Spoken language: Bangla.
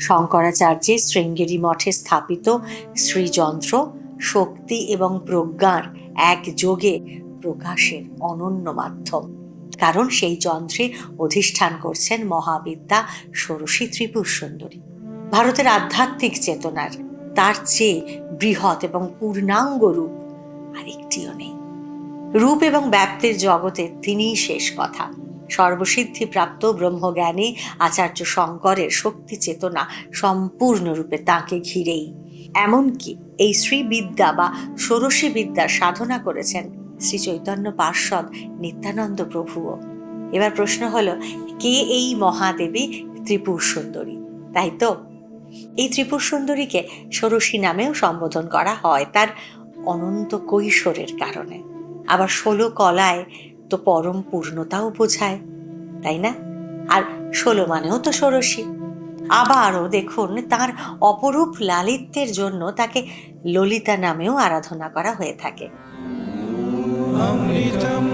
শঙ্করাচার্যের শৃঙ্গেরি মঠে স্থাপিত শ্রীযন্ত্র, শক্তি এবং প্রজ্ঞার একযোগে প্রকাশের অনন্য মাধ্যম। কারণ সেই যন্ত্রে অধিষ্ঠান করছেন মহাবিদ্যা ষোড়শী ত্রিপুর সুন্দরী ভারতের আধ্যাত্মিক চেতনার, তার চেয়ে বৃহৎ এবং পূর্ণাঙ্গ রূপ আরেকটিও নেই। রূপ এবং ব্যাপ্তির জগতে তিনিই শেষ কথা। সর্বসিদ্ধিপ্রাপ্ত ব্রহ্মজ্ঞানী আচার্য শঙ্করের শক্তি চেতনা সম্পূর্ণরূপে তাকে ঘিরেই। এমনকি এই শ্রীবিদ্যা বা ষোড়শী বিদ্যার সাধনা করেছেন শ্রী চৈতন্য পার্ষদ নিত্যানন্দ প্রভুও। এবার প্রশ্ন হলো, কে এই মহাদেবী ত্রিপুর সুন্দরী তাই তো? এই ত্রিপুর সুন্দরীকে ষোড়শী নামেও সম্বোধন করা হয়, তার অনন্ত কৈশোরের কারণে। আবার ষোলো কলায় তো পরম পূর্ণতাও বোঝায়, তাই না? আর ষোলো মানেও তো ষোড়শী। আবারও দেখুন তার অপরূপ লালিত্যের জন্য তাকে ললিতা নামেও আরাধনা করা হয়ে থাকে। অমৃতম